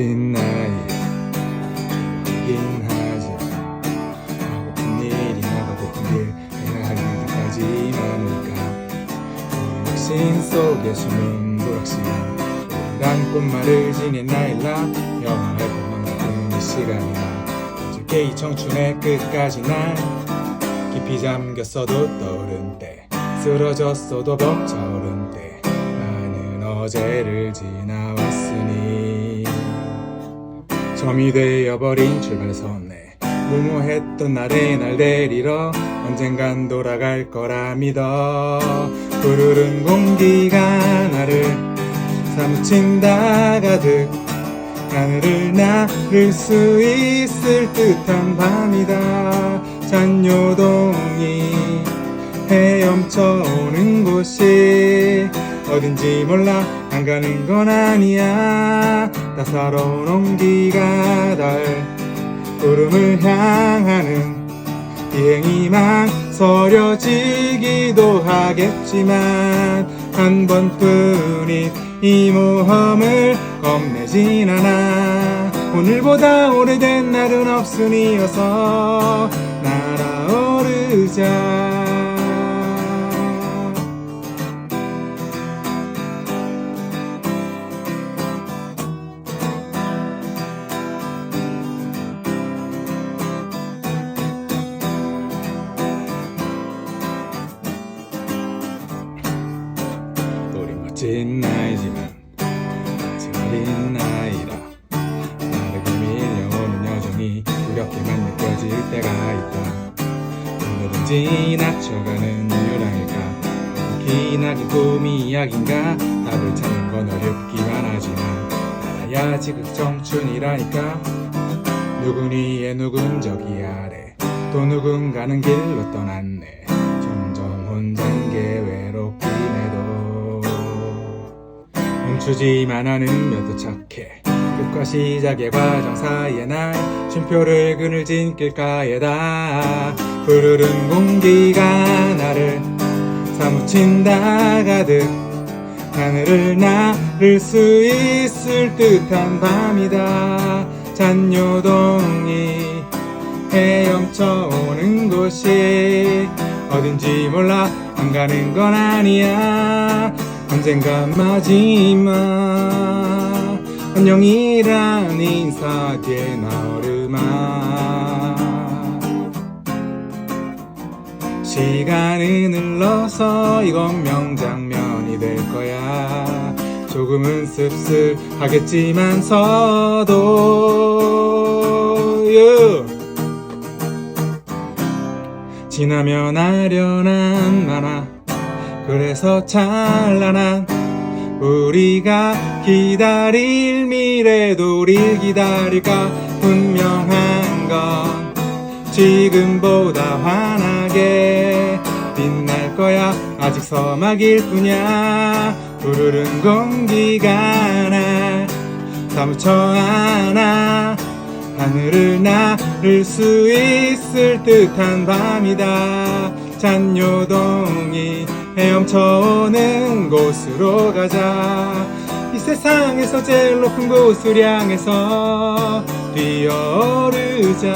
멋진 나이 조용하긴 하지 하고픈 일이 나가고픈 길 많을까 우리 육신 속에 숨은 불확실한 오래간 꽃말을 지닌 나일라 영원할 것만 같은 이 시간이나 어저께 이 청춘의 끝까지 날 깊이 잠겼어도 떠오른 때 쓰러졌어도 벅차오른 때 나는 어제를 지나왔으니 점이 되어버린 출발선에 무모했던 날의 날 데리러 언젠간 돌아갈 거라 믿어. 푸르른 공기가 나를 사무친다 가득 하늘을 나를 수 있을 듯한 밤이다. 잔요동이 헤엄쳐 오는 곳이 어딘지 몰라. 안 가는 건 아니야. 따사로운 온기가 달 구름을 향하는 비행이 망설여지기도 하겠지만 한 번뿐인 이 모험을 겁내진 않아. 오늘보다 오래된 날은 없으니 어서 날아오르자 멋진 나이지만 아직 어린 나이라 빠르게 밀려오는 여정이 두렵게만 느껴질 때가 있다. 오늘은 지나쳐가는 유랑일까? 기나긴 꿈이 이야기인가? 답을 찾는 건 어렵기만 하지만 알아야 지금 청춘이라니까. 누군 위에 누군 저기 아래 또 누군가는 길로 떠났네. 점점 혼자 멈추지만 않으면 더 착해 끝과 시작의 과정 사이에 날 쉼표를 그늘진 길가에다 푸르른 공기가 나를 사무친다 가득 하늘을 나를 수 있을 듯한 밤이다. 잔요동이 헤엄쳐 오는 곳이 어딘지 몰라 안 가는 건 아니야 언젠가 마지막 안녕이란 인사 뒤에 나오르마. 시간은 흘러서 이건 명장면이 될 거야. 조금은 씁쓸하겠지만서도. 지나면 아련한 만화 그래서 찬란한 우리가 기다릴 미래도 우릴 기다릴까? 분명한 건 지금보다 환하게 빛날 거야. 아직 서막일 뿐이야. 푸르른 공기가 날 사무쳐 안아 하늘을 나를 수 있을 듯한 밤이다. 잔요동이 헤엄쳐 오는 곳으로 가자. 이 세상에서 제일 높은 곳을 향해서 뛰어오르자